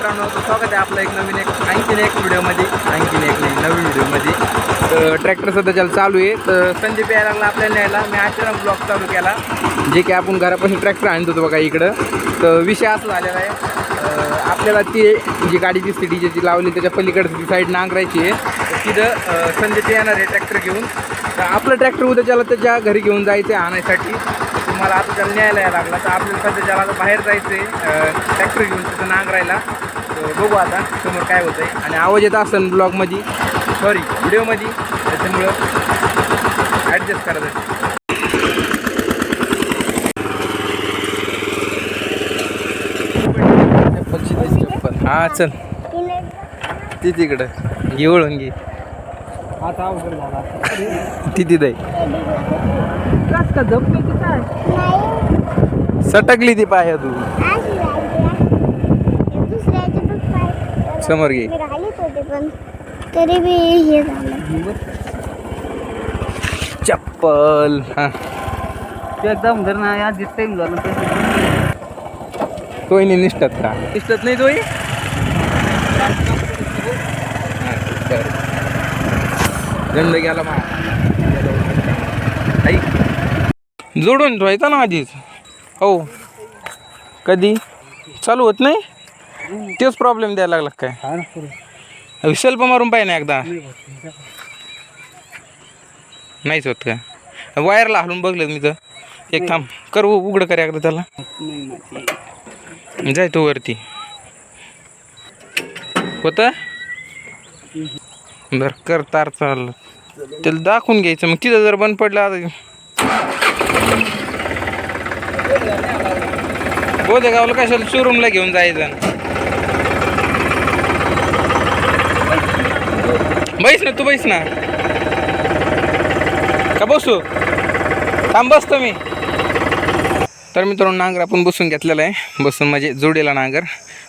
मित्रांनो स्वागत आहे आपलं एक नवीन एक आणखीन एक व्हिडिओमध्ये आणखीन एक नाही नवीन व्हिडिओमध्ये. तर ट्रॅक्टर सध्या ज्याला चालू आहे तर संदीप यायला लागला आपल्याला न्यायला. मी अचानक ब्लॉक चालू केला. जे की आपण घरापासून ट्रॅक्टर आणत होतो बघा इकडं. तर विषय असा झालेला आहे आपल्याला ती जी गाडी दिसते डी ती लावली त्याच्या पलीकडची ती साईड नांगरायची आहे. तर तिथं संदीप येणार आहे ट्रॅक्टर घेऊन. तर आपलं ट्रॅक्टर उद्या त्याला त्याच्या घरी घेऊन जायचं आहे आणायसाठी. तुम्हाला आता त्याला न्यायला यायला लागला तर आपल्याला सध्या त्याला आता बाहेर जायचं आहे ट्रॅक्टर घेऊन तिथं नांगरायला तर बघू आता समोर काय होतं आहे आणि आवाज येत असेल ब्लॉगमध्ये सॉरी व्हिडिओमध्ये त्याच्यामुळं ॲडजस्ट करायचं. हा चल. ती तिकडं. घे घे. ती तिथे कस का जमलं की काय सटकली ती पाया तू. समोर घे. तरी बी हे झालं. चप्पल. हा. तू एकदम घर ना या टाइम झालं तर तोही नाही निसटत का निसटत नाही तोही गंध गेला मा. जोडून ठेवायचा ना आधीच. हो. कधी? चालू होत नाही? तेच प्रॉब्लेम द्यायला लागला काय? हा ना सेल्फ मारून पाहिजे ना एकदा. नाहीच होत का? वायरला हलून बघलं मी तर. एक थांब कर उ- उघडं कर एकदा त्याला. जाय तो वरती. होत? बर कर तार चाललं त्याला दाखवून घ्यायचं. मग तिथं जर बंद पडलं आता बोधेगावला कशाला शोरूमला घेऊन जायचं? बैस ना तू बैस ना. का बसू? थांब बसतो मी. तर मित्रांनो नांगर आपण बसून घेतलेला आहे. बसून म्हणजे जोडीला नांगर.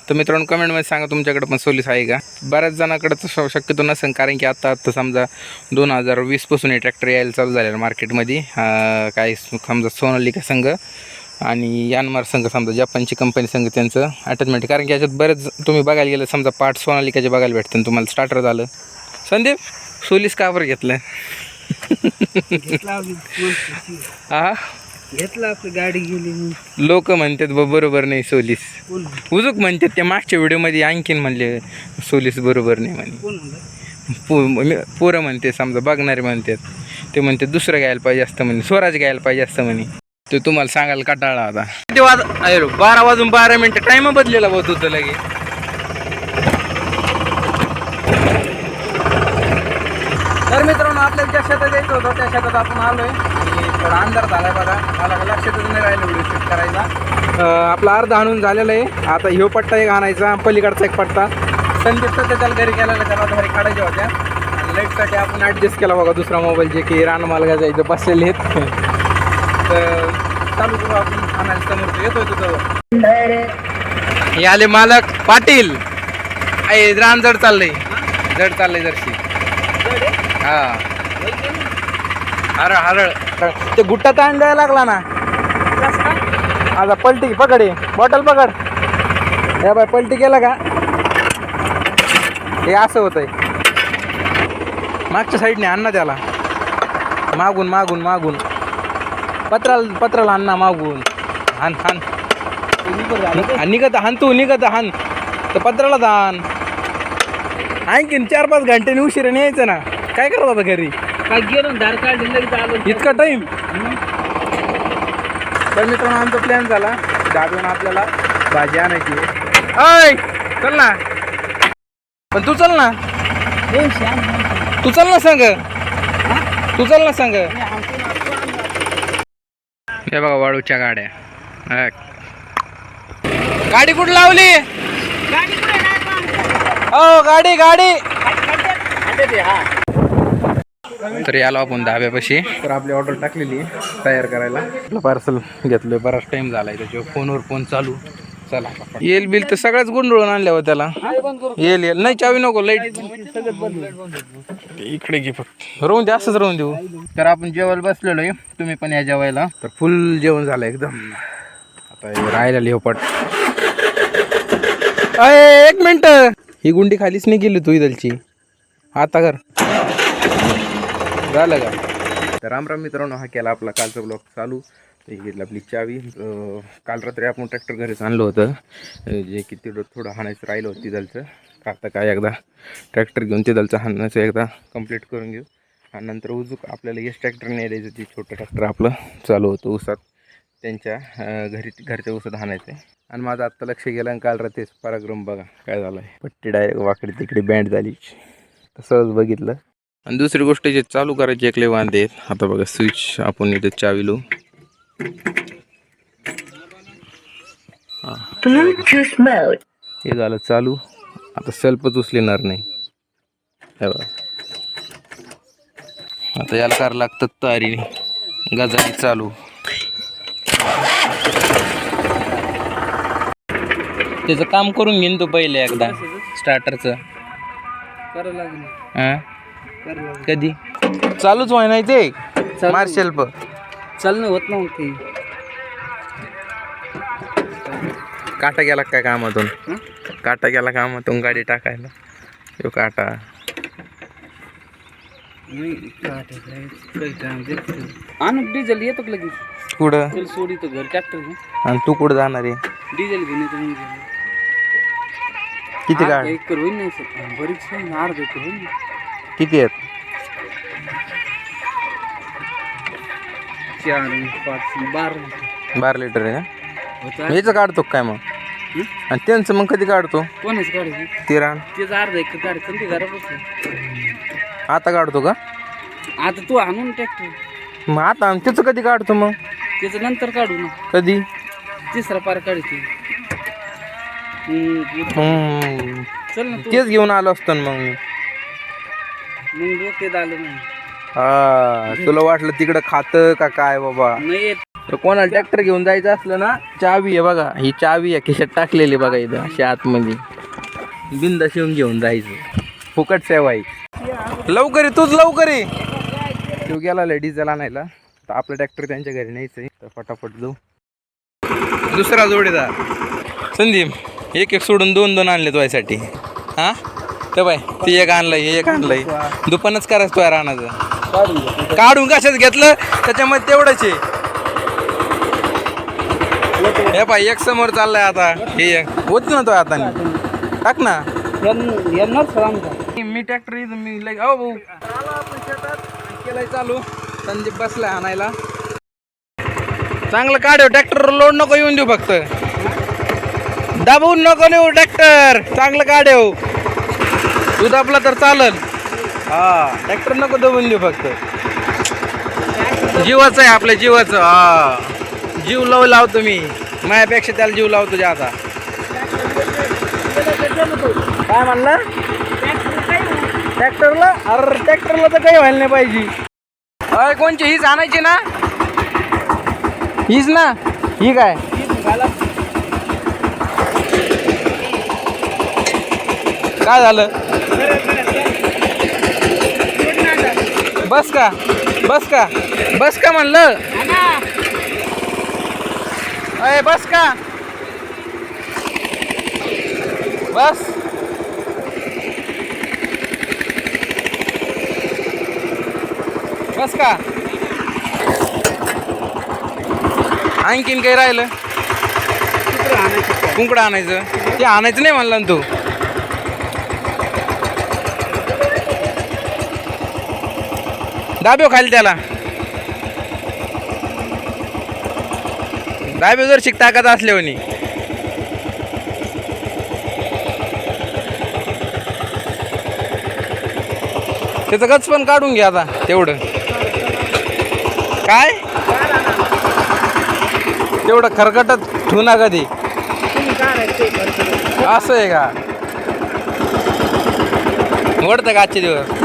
तर मित्रांनो कमेंटमध्ये सांगा तुमच्याकडे पण सोलीस आहे का? बऱ्याच जणांकडे तर शक्यतो नसेल कारण की आत्ता आत्ता समजा दोन हजार वीसपासून हे ट्रॅक्टर यायला चालू झालेलं मार्केटमध्ये काय काही समजा सोनालिका संघ आणि यानमार संघ समजा जपानची कंपनी संघ त्यांचं अटॅचमेंट कारण की याच्यात बरेच तुम्ही बघायला गेलं समजा पार्ट सोनालिकाचे बघायला भेटतं तुम्हाला स्टार्टर झालं. संदीप सोलीस का बरं घेतलं. हा घेतला आपली गाडी गेली. लोक म्हणतात बा बरोबर नाही सोलीस. उजूक म्हणतात त्या मागच्या व्हिडिओमध्ये आणखीन म्हणले सोलीस बरोबर नाही म्हणे. पोरं म्हणते समजा बघणारे म्हणतात ते म्हणते दुसरं घ्यायला पाहिजे असतं म्हणे स्वराज घ्यायला पाहिजे असतं म्हणे. ते तुम्हाला सांगायला कटाळा होता किती वाज अरे बारा वाजून बारा मिनटं टाइम बदलेला बघ तुझं लगे तर मित्रांनो आपल्याला ज्या शेतात यायचं होतं त्या शेतात आपण आलो आणि थोडा अंधार झाला आहे बघा. मला काही लक्षातच नाही राहिलं व्हिडिओ शूट करायचा आपला अर्धा आणून झालेला आहे. आता ह्यो पट्टा एक आणायचा पलीकडचा एक पट्टा. संदीप सध्या त्याला घरी गेलेला त्याला घरी काढायच्या होत्या. आणि लाईटसाठी आपण ॲडजस्ट केला बघा दुसरा मोबाईल जे की रानमालगाचा जायचं बसलेले आहेत. तर चालू करू आपण. आणायला समोर येतोय तुझं हे आले मालक पाटील. आहे रान जड चाललंय. जड चाललंय जरशी. हा. हरळ हरळ. ते गुट्टा ताण द्यायला लागला ना. आता पलटी पकड. बॉटल पकड. या बाय पलटी केला का? हे असं होतंय. मागच्या साईडने आण ना त्याला. मागून मागून मागून. पत्राला पत्राला आण ना मागून. हान हान निघत हान तू निघत हान तर पत्राला दान आणखीन चार पाच घंटे उशिरा यायचं ना. काय करत होता घरी? काय गेलो धार लगेच आलो. इतका टाईम तर मित्रांनो आमचा प्लॅन झाला. दादून आपल्याला भाजी आणायची. अय चल ना. पण तू चल ना. तू चल ना सांग. तू चल ना सांग. हे बघा वाळूच्या गाड्या. हा. गाडी कुठं लावली? हो गाडी गाडी. तर याला आपण धाब्यापाशी. तर आपली ऑर्डर टाकलेली आहे तयार करायला. आपलं पार्सल घेतलं बराच टाइम झालाय त्याच्यावर फोनवर फोन चालू. चला. येईल बिल तर सगळ्याच गुंडळून आणल्यावर त्याला. येईल येईल. नाही चावी नको लाइट इकडे घे फक्त. राहून दे असंच राहून देऊ. तर आपण जेवायला बसलेलो आहे तुम्ही पण या जेवायला. तर फुल जेवण झालं एकदम. आता हे राहिलेलं हे पट अय एक मिनिट. ही गुंडी खालीच नाही गेली तू इथलची आता कर. झालं का? तर राम राम मित्रांनो हा केला आपला कालचा ब्लॉग चालू. घेतला आपली चावी. काल रात्री आपण ट्रॅक्टर घरीच आणलं होतं. जे की तिथं थोडं हाणायचं राहिलं होतं तिथलचं. आता काय एकदा ट्रॅक्टर घेऊन तिथलचं हाणायचं एकदा कंप्लीट करून घेऊ. आणि नंतर उजूक आपल्याला यश ट्रॅक्टर नाही द्यायचं ते छोटं ट्रॅक्टर आपलं चालू होतं उसात त्यांच्या घरी घरच्या उसात हाणायचं आणि माझं आत्ता लक्ष गेलं आणि काल रात्रीच पराक्रम बघा काय झालं आहे पट्टी डायरेक्ट वाकडी तिकडे बँड झाली. तसंच बघितलं. आणि दुसरी गोष्ट जे चालू करायचे एकले वांदे आहेत. आता बघा स्विच आपण इथे चावी लावू हा. हे झालं चालू. आता सेल्फच उचलेणार नाही. हे बघा. आता याला करायला लागतं तारी गजाली चालू. त्याचं काम करून घेईन तो पहिले एकदा. स्टार्टरचं करावं लागेल. हां? करावं लागेल कधी? चालूच व्हाय नाही ते चालू. मार शेल्फ चालणं होत नव्हती. काटा गेला काय कामातून? हं? काटा गेला कामातून गाडी टाकायला? तो काटा. नाही काटायचं काही काम देत आणू डिझेल येतो का लगेच? कुठं? चल सोडी तर घर ट्रॅक्टर आणि तू कुठं जाणार आहे? डिझेल घेऊन येतो म्हणजे. किती गाड एकर होईल नाही सर. बरीच ना, अर्धा एकर होईल. किती आहेत? चार पाच बारा. बारा लिटर आहे होतं. याचं काढतो का काय मग? हं? आणि त्यांचं मग कधी काढतो? कोणाच तिराण अर्धा घरापासून. आता काढतो का? आता तू आणून ट्रॅक्टर मग आता त्याचं कधी काढतो मग? त्याचं नंतर काढू ना. कधी? तिसरा पार हम्म, हम्म. चल ना तू. तेच घेऊन आलो असतो ना मग मी. मग डोक्यात आलं नाही हा तुला वाटलं तिकडं खातं का काय बाबा? नाही येत. तर कोणाला ट्रॅक्टर घेऊन जायचं असलं ना चावी आहे बघा. ही चावी आहे खिशात टाकलेली बघा इथं अशी आतमध्ये. बिंदा शिवून घेऊन जायचं. फुकट सेवा आहे. लवकर ये तूच लवकर ये. तो गेला डिझेल आणायला. तर आपलं ट्रॅक्टर त्यांच्या घरी न्यायचं आहे तर फटाफट जाऊ. दुसरा जोडीदार. संदीप एक एक सोडून दोन दोन आणले तुझ्यासाठी हां? तर बाय ते एक आणलंय हे एक आणलंय. दुकानच करायचं तुझ्या राहण्याचं काढून कशात घेतलं? त्याच्यामध्ये तेवढंच आहे. हे पाय एक समोर चाललाय आता. हे एक. होत ना तो आता. टाक ना. मी ट्रॅक्टर मी लय अहो भाऊ. केलाय चालू. संदीप बसलाय आणायला. चांगलं काढव ट्रॅक्टर लोड नको येऊन देऊ फक्त. दाबवून नको नेऊ ट्रॅक्टर चांगलं काढव तू दाबला तर चालल हा ट्रॅक्टर नको दबून देऊ फक्त. जीवाचं आहे आपल्या जीवाचं. हा. जीव लाव लावतो मी माझ्यापेक्षा त्याला जीव लावतो जे आता. काय म्हणला? ट्रॅक्टरला अरे ट्रॅक्टरला तर काही व्हायला नाही पाहिजे. अरे कोणची? हीच आणायची ना? हीच ना? ही काय? काय झालं? बस का? बस का? बस का म्हणलं? अय बस का? बस. बस का? आणखीन काही राहिलं? कुंकडं आणायचं. ते आणायचं नाही म्हणलं तू. दाब्यो खाली त्याला. दाब्यो जर शिक ताकद असल्यावानी त्याचं गच पण काढून घ्या आता तेवढं. काय? तेवढं खरकटत ठेवू ना कधी असं आहे का? मोडतं का आजचे दिवस?